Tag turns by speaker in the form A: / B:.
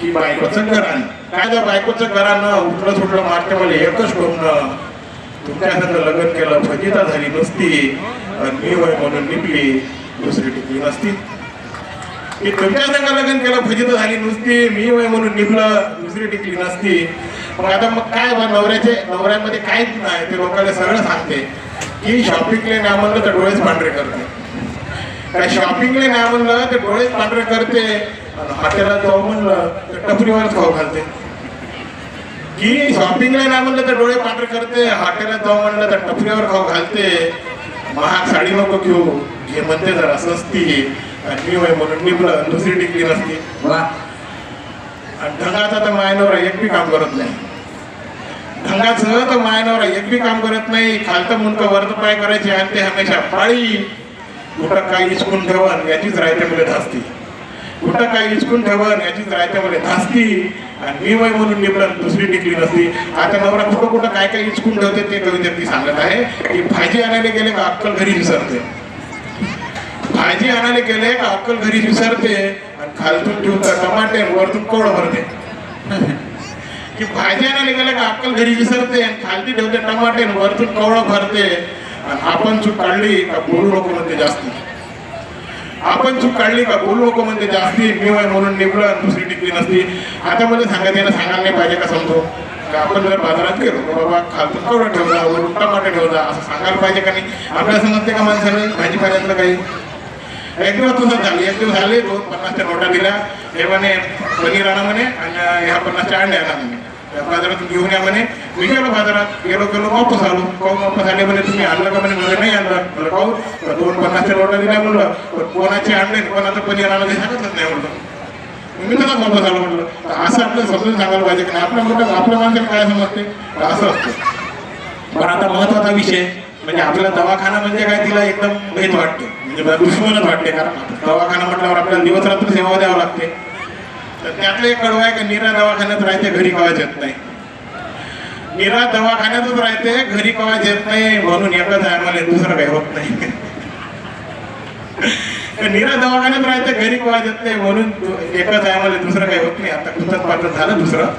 A: की बायकोचं घरान काय जर बायकोचं घरानं उठलं सुटलं मारते मला एकच करून तुमच्या संग लग्न केलं फजिता झाली नसती. मी वय म्हणून निघली दुसरी टिकली नसती. की तुमच्या संग लग्न केलं फजिता झाली नुसती. मी वय म्हणून निघलं दुसरी टिकली नसती. मग आता मग काय बा नवऱ्याचे नवऱ्यामध्ये काहीच नाही ते लोकांना सगळं सांगते. की शॉपिंगले नाही म्हणलं तर डोळेच पांढरे करते. काय शॉपिंगले नाही म्हणलं तर डोळेच पांढरे करते. आणि हॉटेलात जाऊ म्हणलं तर टपरीवरच खाऊ घालते. की शॉपिंगला नाही म्हणलं तर डोळे पांढरे करते हॉटेलात जाऊ म्हणलं तर टपरीवर खाऊ घालते. महाग साडी नको घेऊ जे म्हणते जरा स्वस्ती आणि मी वय म्हणून निघलं दुसरी टिकली नसती. आणि ढंगाचा तर मायनवर एक बी काम करत नाही. ढंगाचं तर मायनवर एक बी काम करत नाही. खालतं मुंडकं वरत पाय करायचे आणि ते हमेशा पाळी. कुठं काय इचकून ठेवन याचीच रायत्यामध्ये धासती कुठं काय इचकून ठेवन याचीच रायत्यामध्ये धासती. आणि मी वय म्हणून निवडून दुसरी टिकली नसती. आता नवरा कुठं कुठं काय काय इचकून ठेवते ते कवितेत सांगत आहे. की भाजी आणायला गेले का अक्कल घरी विसरते? भाजी आणायला गेले का अक्कल घरी विसरते? आणि खालतून ठेवता टमाटे आणि वरतून कोड भरते. की भाजी आणायला गेले का अक्कल घरी विसरते? आणि खालती ठेवते टमाटे वरतून कोवळं भरते. आणि आपण चूक काढली का बोलू नको म्हणते जास्त. आपण चूक काढली का? बोलू लोक म्हणजे जास्ती मी वय म्हणून निघलं दुसरी टिकली नसती. आता मला सांगा त्यानं सांगायला नाही पाहिजे का समजू? का आपण जर बाजारात गेलो बाबा खालतून कवडा ठेवला वरून टमाटे ठेवला असं सांगायला पाहिजे का नाही? आपल्याला समजते का माणसाने भाजीपाल्यातलं काही? एक दिवस तुझं झालं. एक दिवस झाले दोन पन्नासच्या नोटा दिल्या. हे म्हणे पनीर आणा म्हणे आणि ह्या पन्नासच्या अंड्या आणा म्हणे. बाजारात घेऊन या म्हणे. मी गेलो बाजारात गेलो गेलो वापस आलो. काहून वापस आले म्हणे तुम्ही आणलं का म्हणे? मला नाही आणलं. म्हणलं पाहू दोन पन्नासच्या नोटा दिल्या म्हणलं. पण कोणाचे आणले कोणाचं पनीर आणलं ते सांगतच नाही म्हणलं. मी तसंच वापस आलो म्हटलं असं आपलं समजून सांगायला पाहिजे. की आपल्या मोठ्या आपल्या माणसाला काय समजते? असं असतं. पण आता महत्त्वाचा विषय म्हणजे आपला दवाखाना म्हणजे काय तिला एकदम भीत वाटते. म्हणजे दुश्मनच वाटते. कारण दवाखाना म्हटल्यावर आपल्याला दिवस रात्र सेवा द्यावं लागते. तर त्यातलं एक कडवं आहे का निरा दवाखान्यात राहते घरी कवायच येत नाही. निरा दवाखान्यातच राहते घरी कवायच येत नाही म्हणून एकच आहे मला दुसरं काही होत नाही. निरा दवाखान्यात राहते घरी कवायच येत नाही म्हणून एकच आहे मला दुसरं काही होत नाही. आता कुठंच पात्र झालं दुसरं.